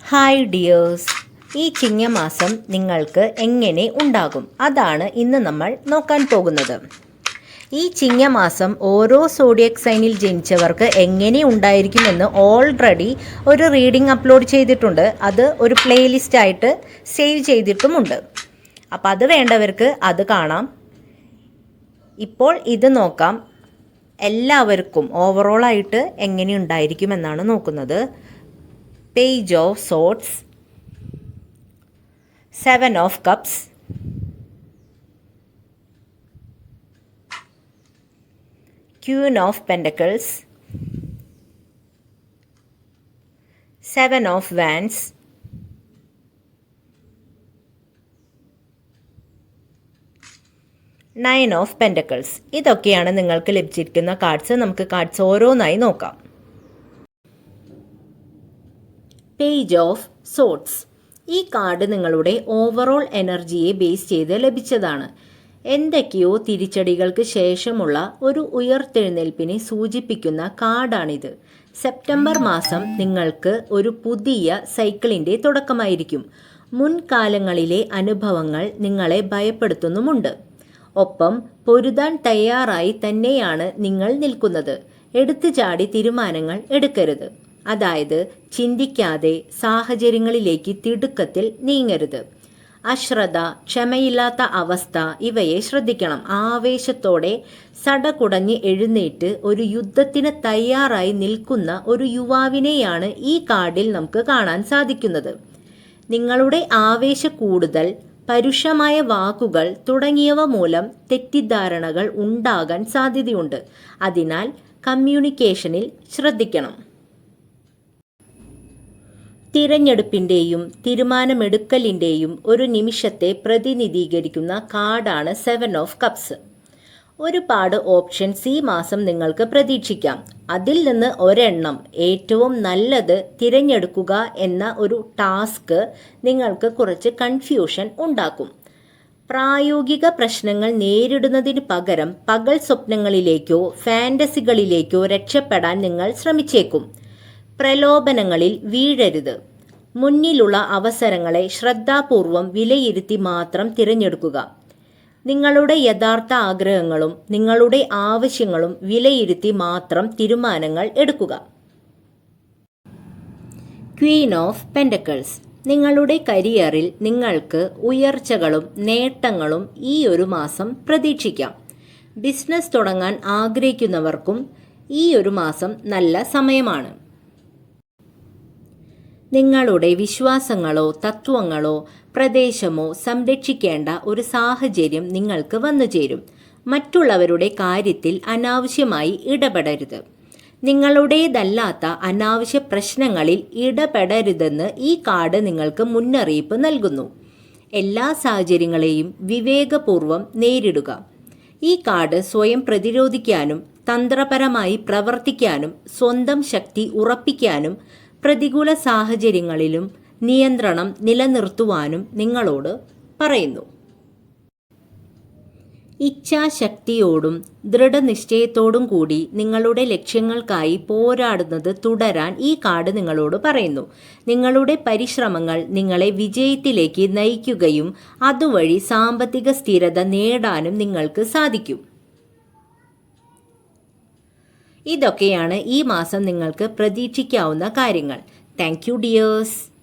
Hi dears ഈ ചിങ്ങമാസം നിങ്ങൾക്ക് എങ്ങനെ ഉണ്ടാകും? അതാണ് ഇന്ന് നമ്മൾ നോക്കാൻ പോകുന്നത്. ഈ ചിങ്ങമാസം ഓരോ സോഡിയക് സൈനിൽ ജനിച്ചവർക്ക് എങ്ങനെ ഉണ്ടായിരിക്കുമെന്ന് ഓൾറെഡി ഒരു റീഡിംഗ് അപ്ലോഡ് ചെയ്തിട്ടുണ്ട്. അത് ഒരു പ്ലേലിസ്റ്റ് ആയിട്ട് സേവ് ചെയ്തിട്ടുമുണ്ട്. അപ്പോൾ അത് വേണ്ടവർക്ക് അത് കാണാം. ഇപ്പോൾ ഇത് നോക്കാം. എല്ലാവർക്കും ഓവറോളായിട്ട് എങ്ങനെ ഉണ്ടായിരിക്കുമെന്നാണ് നോക്കുന്നത്. Page of swords seven of cups queen of pentacles seven of wands nine of pentacles ഇതൊക്കെയാണ് നിങ്ങൾക്ക് ലഭിച്ചിരിക്കുന്ന കാർഡ്സ് നമുക്ക് കാർഡ്സ് ഓരോന്നായി നോക്കാം. പേജ് ഓഫ് സോട്ട്സ് ഈ കാർഡ് നിങ്ങളുടെ ഓവറോൾ എനർജിയെ ബേസ് ചെയ്ത് ലഭിച്ചതാണ്. എന്തൊക്കെയോ തിരിച്ചടികൾക്ക് ശേഷമുള്ള ഒരു ഉയർത്തെഴുന്നേൽപ്പിനെ സൂചിപ്പിക്കുന്ന കാർഡാണിത് സെപ്റ്റംബർ മാസം നിങ്ങൾക്ക് ഒരു പുതിയ സൈക്കിളിന്റെ തുടക്കമായിരിക്കും. മുൻകാലങ്ങളിലെ അനുഭവങ്ങൾ നിങ്ങളെ ഭയപ്പെടുത്തുന്നുമുണ്ട്. ഒപ്പം പൊരുതാൻ തയ്യാറായി തന്നെയാണ് നിങ്ങൾ നിൽക്കുന്നത്. എടുത്തു ചാടി തീരുമാനങ്ങൾ എടുക്കരുത്. അതായത് ചിന്തിക്കാതെ സാഹചര്യങ്ങളിലേക്ക് തിടുക്കത്തിൽ നീങ്ങരുത്. അശ്രദ്ധ ക്ഷമയില്ലാത്ത അവസ്ഥ ഇവയെ ശ്രദ്ധിക്കണം. ആവേശത്തോടെ സടകുടഞ്ഞ് എഴുന്നേറ്റ് ഒരു യുദ്ധത്തിന് തയ്യാറായി നിൽക്കുന്ന ഒരു യുവാവിനെയാണ് ഈ കാർഡിൽ നമുക്ക് കാണാൻ സാധിക്കുന്നത്. നിങ്ങളുടെ ആവേശ കൂടുതൽ പരുഷമായ വാക്കുകൾ തുടങ്ങിയവ മൂലം തെറ്റിദ്ധാരണകൾ ഉണ്ടാകാൻ സാധ്യതയുണ്ട്. അതിനാൽ കമ്മ്യൂണിക്കേഷനിൽ ശ്രദ്ധിക്കണം. തിരഞ്ഞെടുപ്പിന്റെയും തീരുമാനമെടുക്കലിന്റെയും ഒരു നിമിഷത്തെ പ്രതിനിധീകരിക്കുന്ന കാർഡാണ് സെവൻ ഓഫ് കപ്സ് ഒരുപാട് ഓപ്ഷൻസ് ഈ മാസം നിങ്ങൾക്ക് പ്രതീക്ഷിക്കാം. അതിൽ നിന്ന് ഒരെണ്ണം ഏറ്റവും നല്ലത് തിരഞ്ഞെടുക്കുക എന്ന ഒരു ടാസ്ക് നിങ്ങൾക്ക് കുറച്ച് കൺഫ്യൂഷൻ ഉണ്ടാക്കും. പ്രായോഗിക പ്രശ്നങ്ങൾ നേരിടുന്നതിന് പകരം പകൽ സ്വപ്നങ്ങളിലേക്കോ ഫാന്റസികളിലേക്കോ രക്ഷപ്പെടാൻ നിങ്ങൾ ശ്രമിച്ചേക്കും. പ്രലോഭനങ്ങളിൽ വീഴരുത്. മുന്നിലുള്ള അവസരങ്ങളെ ശ്രദ്ധാപൂർവം വിലയിരുത്തി മാത്രം തിരഞ്ഞെടുക്കുക. നിങ്ങളുടെ യഥാർത്ഥ ആഗ്രഹങ്ങളും നിങ്ങളുടെ ആവശ്യങ്ങളും വിലയിരുത്തി മാത്രം തീരുമാനങ്ങൾ എടുക്കുക. Queen of pentacles. നിങ്ങളുടെ കരിയറിൽ നിങ്ങൾക്ക് ഉയർച്ചകളും നേട്ടങ്ങളും ഈ ഒരു മാസം പ്രതീക്ഷിക്കാം. ബിസിനസ് തുടങ്ങാൻ ആഗ്രഹിക്കുന്നവർക്കും ഈ ഒരു മാസം നല്ല സമയമാണ്. നിങ്ങളുടെ വിശ്വാസങ്ങളോ തത്വങ്ങളോ പ്രദേശമോ സംരക്ഷിക്കേണ്ട ഒരു സാഹചര്യം നിങ്ങൾക്ക് വന്നുചേരും. മറ്റുള്ളവരുടെ കാര്യത്തിൽ അനാവശ്യമായി ഇടപെടരുത്. നിങ്ങളുടേതല്ലാത്ത അനാവശ്യ പ്രശ്നങ്ങളിൽ ഇടപെടരുതെന്ന് ഈ കാർഡ് നിങ്ങൾക്ക് മുന്നറിയിപ്പ് നൽകുന്നു. എല്ലാ സാഹചര്യങ്ങളെയും വിവേകപൂർവം നേരിടുക. ഈ കാർഡ് സ്വയം പ്രതിരോധിക്കാനും തന്ത്രപരമായി പ്രവർത്തിക്കാനും സ്വന്തം ശക്തി ഉറപ്പിക്കാനും പ്രതികൂല സാഹചര്യങ്ങളിലും നിയന്ത്രണം നിലനിർത്തുവാനും നിങ്ങളോട് പറയുന്നു. ഇച്ഛാശക്തിയോടും ദൃഢനിശ്ചയത്തോടും കൂടി നിങ്ങളുടെ ലക്ഷ്യങ്ങൾക്കായി പോരാടുന്നത് തുടരാൻ ഈ കാർഡ് നിങ്ങളോട് പറയുന്നു. നിങ്ങളുടെ പരിശ്രമങ്ങൾ നിങ്ങളെ വിജയത്തിലേക്ക് നയിക്കുകയും അതുവഴി സാമ്പത്തിക സ്ഥിരത നേടാനും നിങ്ങൾക്ക് സാധിക്കും. ഇതൊക്കെയാണ് ഈ മാസം നിങ്ങൾക്ക് പ്രതീക്ഷിക്കാവുന്ന കാര്യങ്ങൾ. Thank you dears